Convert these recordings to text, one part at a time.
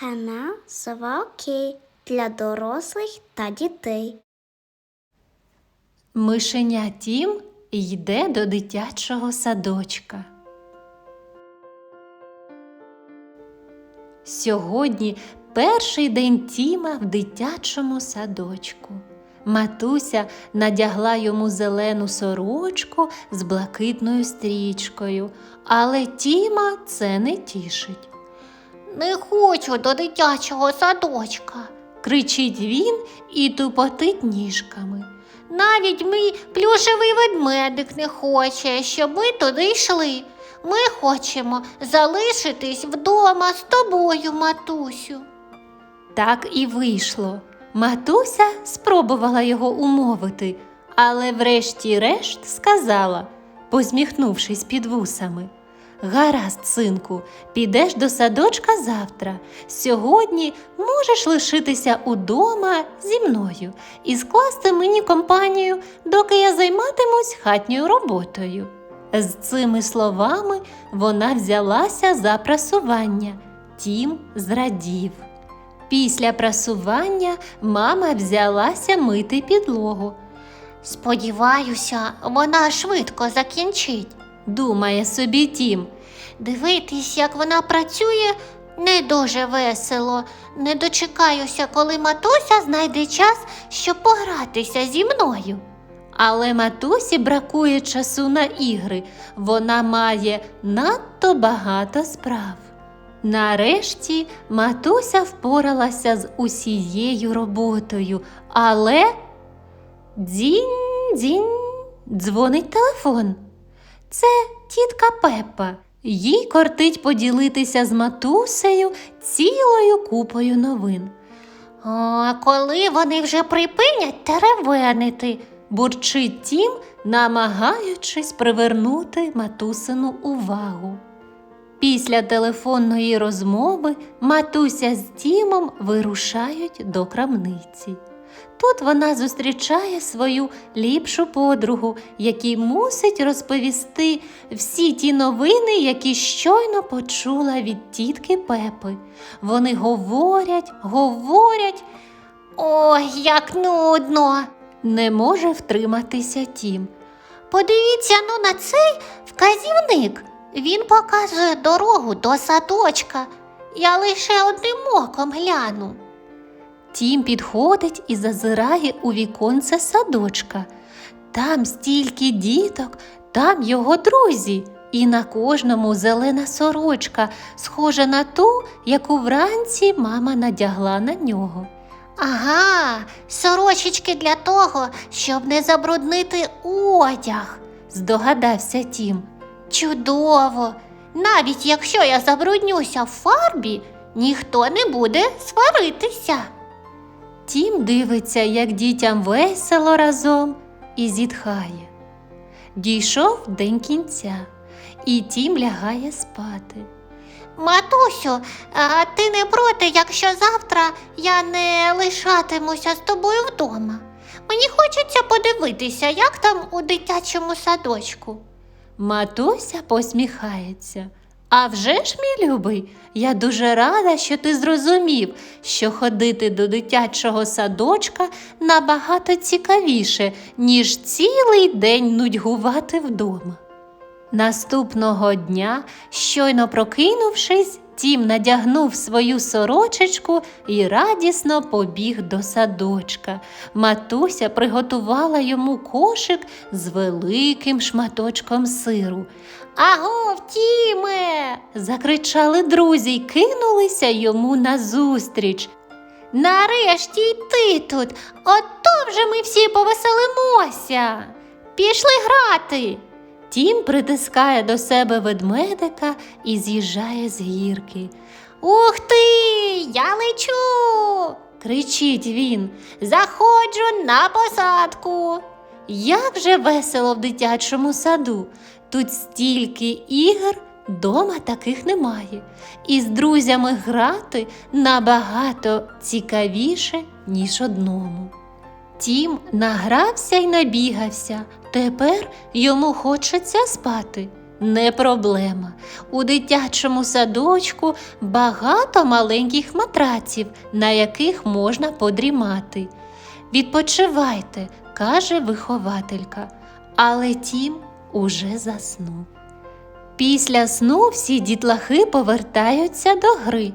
Канал Сова для дорослих та дітей. Мишеня Тім йде до дитячого садочка. Сьогодні перший день Тіма в дитячому садочку. Матуся надягла йому зелену сорочку з блакитною стрічкою, але Тіма це не тішить. Не хочу до дитячого садочка. Кричить він і тупотить ніжками. Навіть мій плюшевий ведмедик не хоче, щоб ми туди йшли. Ми хочемо залишитись вдома з тобою, матусю. Так і вийшло. Матуся спробувала його умовити, але врешті-решт сказала, посміхнувшись під вусами. Гаразд, синку, підеш до садочка завтра. Сьогодні можеш лишитися удома зі мною і скласти мені компанію, доки я займатимусь хатньою роботою. З цими словами вона взялася за прасування. Тім зрадів. Після прасування мама взялася мити підлогу. Сподіваюся, вона швидко закінчить. Думає собі Тім. Дивитись, як вона працює, не дуже весело. Не дочекаюся, коли матуся знайде час, щоб погратися зі мною. Але матусі бракує часу на ігри. Вона має надто багато справ. Нарешті матуся впоралася з усією роботою, але дзінь-дзінь дзвонить телефон. Це тітка Пеппа. Їй кортить поділитися з матусею цілою купою новин. А коли вони вже припинять теревенити? бурчить тім, намагаючись привернути матусину увагу. Після телефонної розмови матуся з Тімом вирушають до крамниці. Тут вона зустрічає свою ліпшу подругу, якій мусить розповісти всі ті новини, які щойно почула від тітки Пепи. Вони говорять, говорять, Ой, як нудно. не може втриматися Тім. Подивіться ну на цей вказівник. Він показує дорогу до садочка. Я лише одним оком гляну. Тім підходить і зазирає у віконце садочка. Там стільки діток, там його друзі, і на кожному зелена сорочка, схожа на ту, яку вранці мама надягла на нього. Ага, сорочечки для того, щоб не забруднити одяг. Здогадався Тім. Чудово! Навіть якщо я забруднюся в фарбі, ніхто не буде сваритися. Тім дивиться, як дітям весело разом і зітхає. Дійшов день кінця, і Тім лягає спати. Матусю, а ти не проти, якщо завтра я не лишатимуся з тобою вдома. Мені хочеться подивитися, як там у дитячому садочку. Матуся посміхається. А вже ж, мій любий, я дуже рада, що ти зрозумів, що ходити до дитячого садочка набагато цікавіше, ніж цілий день нудьгувати вдома. Наступного дня, щойно прокинувшись, Тім надягнув свою сорочечку і радісно побіг до садочка. Матуся приготувала йому кошик з великим шматочком сиру. Агов, Тіме! Закричали друзі й кинулися йому назустріч. Нарешті й ти тут. Ото вже ми всі повеселимося. Пішли грати. Тім притискає до себе ведмедика і з'їжджає з гірки. Ух ти! Я лечу! Кричить він. Заходжу на посадку. Як же весело в дитячому саду. Тут стільки ігор, дома таких немає. І з друзями грати набагато цікавіше, ніж одному. Тім награвся й набігався. Тепер йому хочеться спати. Не проблема. У дитячому садочку багато маленьких матраців, на яких можна подрімати. Відпочивайте, каже вихователька, але тім уже заснув. Після сну всі дітлахи повертаються до гри.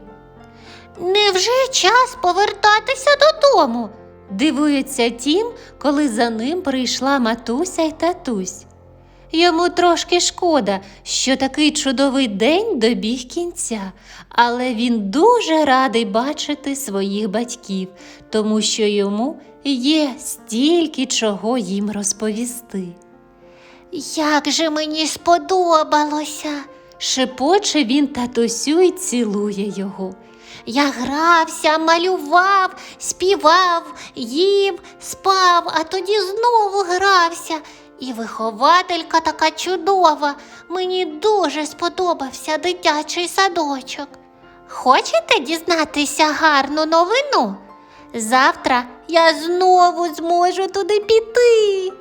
Невже час повертатися додому? Дивується тім, коли за ним прийшла матуся й татусь. Йому трошки шкода, що такий чудовий день добіг кінця, але він дуже радий бачити своїх батьків, тому що йому є стільки чого їм розповісти. Як же мені сподобалося. Шепоче він татусю й цілує його. Я грався, малював, співав, їв, спав, а тоді знову грався. І вихователька така чудова. Мені дуже сподобався дитячий садочок. Хочете дізнатися гарну новину? Завтра я знову зможу туди піти.